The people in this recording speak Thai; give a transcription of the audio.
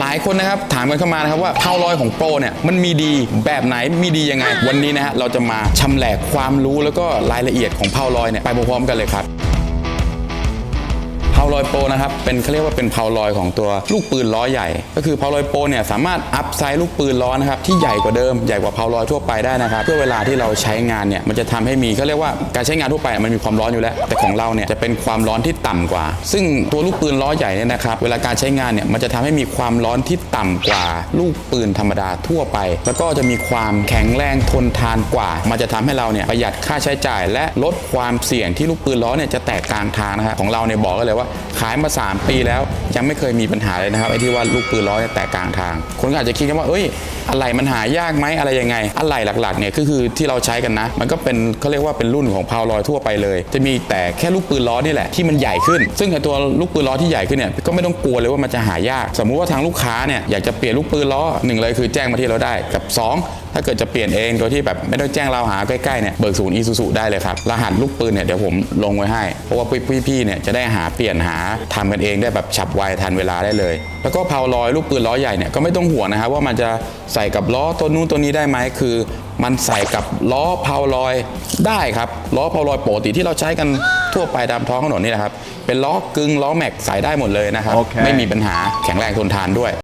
หลายคนนะครับถามกันเข้ามานะครับว่าเผาลอยของโปรเนี่ยมันมีดีแบบไหนมีดียังไง วันนี้นะฮะเราจะมาชำแหละความรู้แล้วก็รายละเอียดของเผาลอยเนี่ยไปพร้อมๆกันเลยครับ ลอยโปรนะครับเป็นเขาเรียกว่าเป็นเพาลอยของตัวลูกปืนล้อใหญ่ ก็คือเพาลอยโปรเนี่ยสามารถอัพไซส์ลูกปืนล้อนะครับที่ใหญ่กว่าเดิมใหญ่กว่าเพาลอยทั่วไปได้นะครับเพื่อเวลาที่เราใช้งานเนี่ยมันจะทำให้มีเขาเรียกว่าการใช้งานทั่วไปมันมีความร้อนอยู่แล้ว แต่ของเราเนี่ยจะเป็นความร้อนที่ต่ำกว่า ซึ่งตัวลูกปืนล้อใหญ่เนี่ยนะครับเวลาการใช้งานเนี่ยมันจะทำให้มีความร้อนที่ต่ำกว่า ลูกปืนธรรมดาทั่วไป แล้วก็จะมีความแข็งแรงทนทานกว่า มันจะทำให้เราเนี่ยประหยัดค่าใช้จ่าย และลดความเสี่ยงที่ลูกปืนล้อเนี่ยจะแตกกลางทางนะครับของเราเนี่ยบอกกันเลยว่าขายมา 3 ปีแล้วยังไม่เคยมีปัญหาเลยนะครับไอ้ที่ว่าลูกปืนล้อแตกกลางทาง คนก็อาจจะคิดกันว่าเอ้ยอะไรมันหายากไหมอะไรยังไง อะไรหลักๆเนี่ยก็คือที่เราใช้กันนะ มันก็เป็นเขาเรียกว่าเป็นรุ่นของพาวลอยทั่วไปเลย จะมีแต่แค่ลูกปืนล้อนี่แหละที่มันใหญ่ขึ้น ซึ่งไอ้ตัวลูกปืนล้อที่ใหญ่ขึ้นเนี่ยก็ไม่ต้องกลัวเลยว่ามันจะหายาก สมมุติว่าทางลูกค้าเนี่ยอยากจะเปลี่ยนลูกปืนล้อหนึ่งเลยคือแจ้งมาที่เราได้กับสอง ถ้าเกิดจะเปลี่ยนเองโดยที่แบบไม่ต้องแจ้งเราหาใกล้ๆเนี่ยเบิกศูนย์อีซูซูได้เลยครับ รหัสลูกปืนเนี่ยเดี๋ยวผมลงไว้ให้ เพราะว่าพี่ๆเนี่ยจะได้หาเปลี่ยนหาทำกันเองได้แบบฉับไวทันเวลาได้เลย แล้วก็เพาลอยลูกปืนล้อใหญ่เนี่ยก็ไม่ต้องห่วงนะครับว่ามันจะใส่กับล้อตัวนู้นตัวนี้ได้ไหมคือ มันใส่กับล้อเพาลอยได้ครับล้อเพาลอยปกติที่เราใช้กันทั่วไปตามท้องถนนนี่แหละครับเป็นล้อกึ่งล้อแม็กใส่ได้หมดเลยนะครับโอเคไม่มีปัญหาแข็งแรงทนทานด้วย